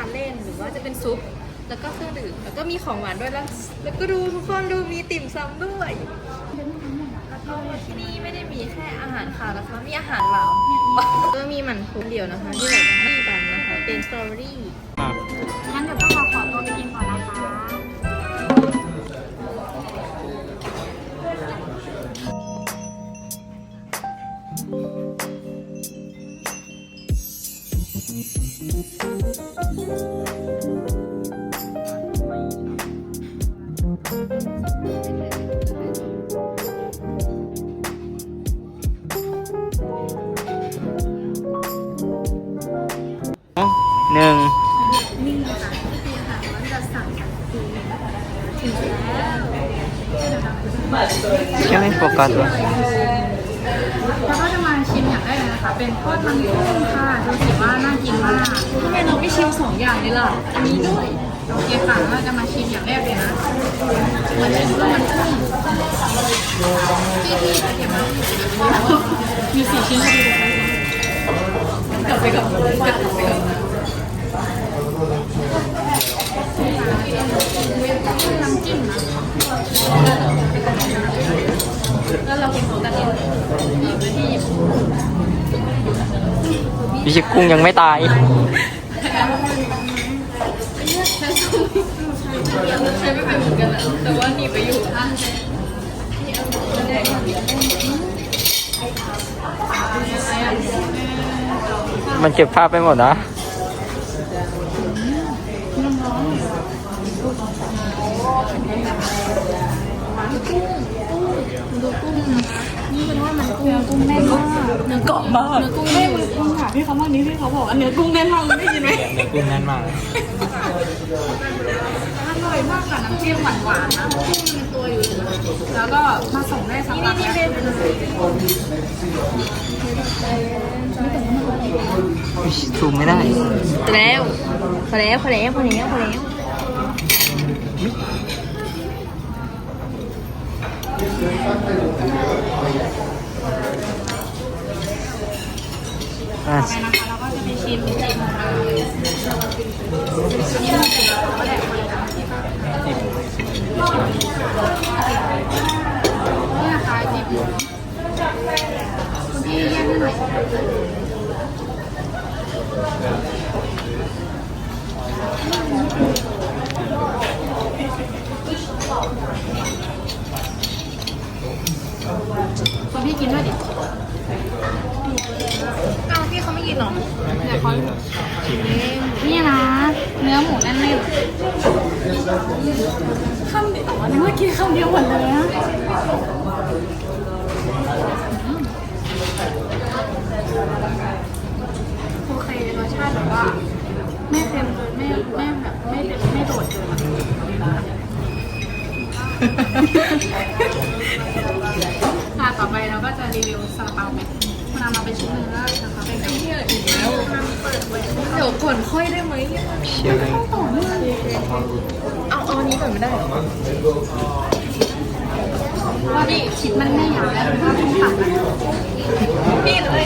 านเล่นหรือว่าจะเป็นซุป แล้วก็เครื่องดื่มแล้วก็มีของหวานด้วยแล้วแล้วก็ดูทุกคนดูมีติ่มซำด้วยแล้วก็ที่นี่ไม่ได้มีแค่อาหารค่ะนะคะมีอาหารเหลาก็มีหมันทุกเดียวนะคะที่แบบมีบันนะคะเป็นสตรอเบอรี่งั้นเดี๋ยวต้องขอขอตัวไปกินก่อนนะคะ กัสวะแล้วก็จะมาชิมอย่างแรกเลยนะคะ เป็นทอดมันกุ้งค่ะดูสิว่าน่ากินมากทำไมเราไม่ชิมสองอย่างเลยล่ะอันนี้ด้วยโอเคค่ะแล้วเราจะมาชิมอย่างแรกเลยนะมันเป็นทอดมันกุ้งที่ที่เก็บมามีสี่ชิ้นพอดีเลยกลับไปกับกลับไปกับน้ำจิ้มนะ แล้วเรากินของกันเองอีกไปที่ญี่ปุ่นพี่ชิกุ้งยังไม่ตาย ใช้ไม่เป็นเหมือนกันละแต่ว่าหนีไปอยู่ท่านมันเก็บภาพไปหมดนะ นว่ามันกุ้งกุ้งแน่นมากเนื้อกรอบมากเนื้อกุ้งแน่นกุ้งค่ะพี่เขาบอกนี้พี่เขาบอกว่าเนื้อกุ้งแน่นมากเลยได้ยินไหมในกุ้งแน่นมากอร่อยมากค่ะน้ำจิ้มหวานหวานๆนะกุ้งมีตัวอยู่ แล้วก็มาส่งได้สักพักแล้วซูมไม่ได้แล้วพอแล้วพอแล้วพอแล้วพอแล้ว อะไปนะคะเราก็จะไปชิมจิ้มของเราเลยนี่มันเป็นอะไรแหละคนละที่ปะนี่นะคะจิ้มคุณพี่แยกให้หน่อยคุณพี่กินด้วยดิ ไม่กินหรอเดี๋ยวเขานี่นะ เนื้อหมูแน่นๆคำเดียวนึกว่ากินคำเดียวหมดเลยนะโอเครสชาติแบบว่า ไม่เค็มเกินไม่ไม่แบบไม่เด็ดไม่โดดเกินค่ะต่อไปเราก็จะรีวิวซาลาเปาไหม นำมาเป็นชิ้นเนื้อนะคะเป็นที่อีกแล้วเดี๋ยวก่อนค่อยได้ไหมเชี่ยเลยต่อเนื่องเลยเอาเอาอันนี้ก่อนไม่ได้เหรอว่าดิชิดมันไม่ยาวแล้วมันก็ต้องตัดนี่เลย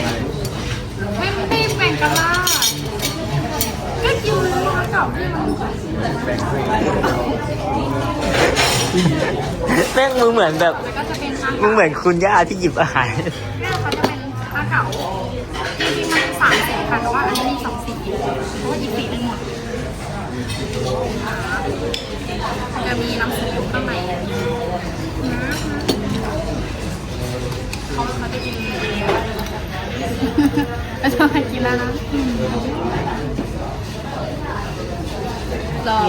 ไม่ไม่แบ่งกันล่ะก็กินเลยว่ากับที่มันแม่งมือเหมือนแบบแล้วก็จะเป็นข้างมึงเหมือนคุณย่าที่หยิบอาหาร ก่าจริงๆมันสามสีค่ะแต่ว่าอันนี้มีสองสีเพราะว่าอีกสีหนึงหมดจะมีน้ำซุปอยู่ข้างในเขาเขาจะกินเองจะมากินแล้วนะรอ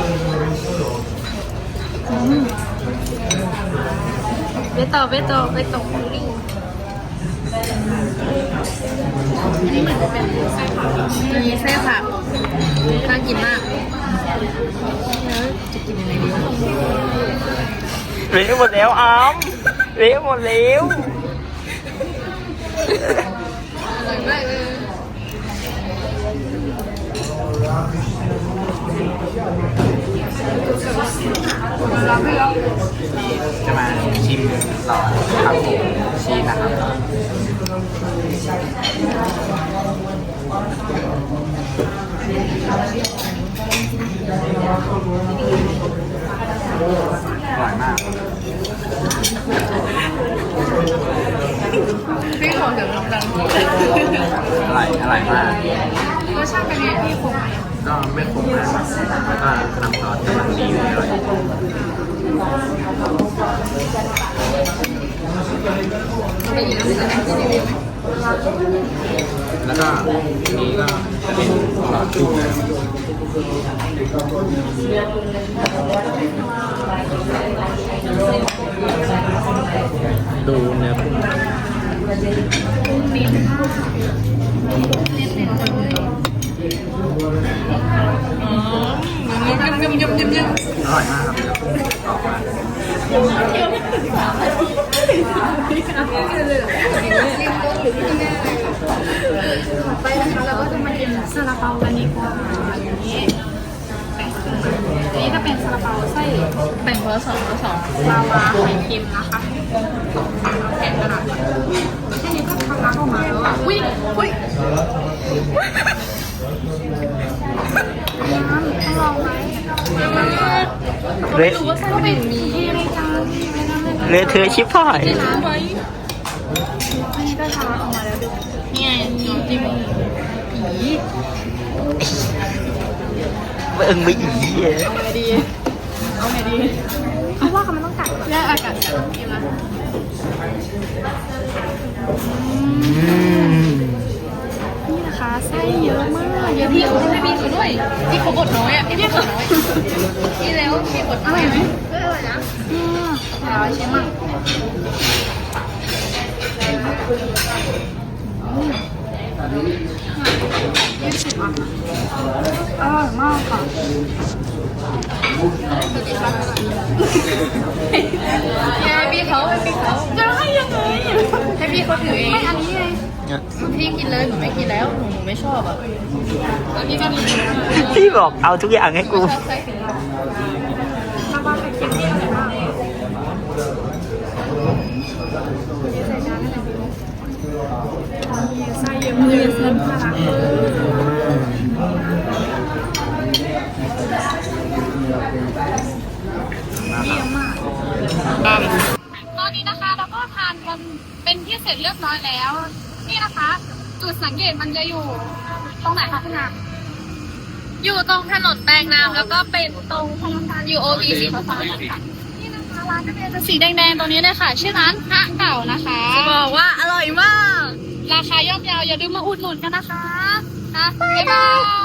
ไปต่อไปต่อไปต่อคุรี อันนี้เหมือนจะเป็นไส้ผักมีไส้ผักน่ากินมากจะกินยังไงดีเละหมดแล้วอามเละหมดแล้วอร่อยมากเลยจะมาชิมต่อครับผมชีสนะครับ อร่อยมากพี่ขอเดี๋ยวลองดังอร่อยอร่อยมาก รสชาติเป็นไงพี่คงไหมก็ไม่ขมมากแล้วก็น้ำซอสกำลังดีเลยอร่อย แล้วก็อันนี้ก็จะเป็นหลอดจุ่มนะครับดูเนื้อกุ้งดีมากเน้นๆเลยอ๋อยำยำยำยำยำอร่อยมากครับกรอบมาก ต่อไปนะคะเราก็จะมากินซาลาเปากันดีกว่าอันนี้แบ่งครึ่งอันนี้จะ เป็นซาลาเปาไส้แบ่งคนละสองคนละสองลาวาไข่เค็มนะคะแกะกระดาษก่อนแค่นี้ก็ทำน้ำออกมาแล้วอะอุ้ยอุ้ยน้ำต้องลองไหมเละรู้ว่าไส้ก็เป็นมีที่รายการไม่น่าเลยเละเธอะชิบหายน้ำไว้อันนี้ก็ทำออกมาแล้วดูนี่ไงน้ำจิ้มผี เอิงไม่อีเอาไงดี เอาไงดีเพราะว่าเขามันต้องกัดแยกอากาศกันใช่ไหมอืมนี่นะคะไส้เยอะมากเยอะพี่พี่เขาให้พี่เขาด้วยพี่เขาบดน้อยอะพี่พี่บดน้อยพี่แล้วพี่บดอน้อร่อยไหมเอออร่อยนะอืมอร่อยใช่ไหม ยี่สิบอะอร่อยมากค่ะให้พี่เขาให้พี่เขาจะให้ยังไงให้พี่เขาถือเองไม่อันนี้ไงพี่กินเลยหนูไม่กินแล้วหนูหนูไม่ชอบอะอันนี้ก็ดีนะพี่บอกเอาทุกอย่างให้กูชอบไส้สีเหลืองลาวาไข่เค็มนี่อร่อยมาก มากเลยเส้นน่ารักตอนนี้นะคะเราก็ทานกันเป็นที่เสร็จเรียบร้อยแล้ว นี่นะคะ จุดสังเกตมันจะอยู่ ตรงไหนคะคุณนางอยู่ตรงถนนแปลงน้ำแล้วก็เป็นตรงธนาคาร UOB สีฟ้านี่นะคะร้านก็จะสีแดงๆตรงนี้เลยค่ะ ชื่อร้านพระเก่านะคะจะบอกว่าอร่อยมาก ราคาย่อมเยาวอย่าลืมมาอุดหนุนกันนะคะนะบ๊ายบาย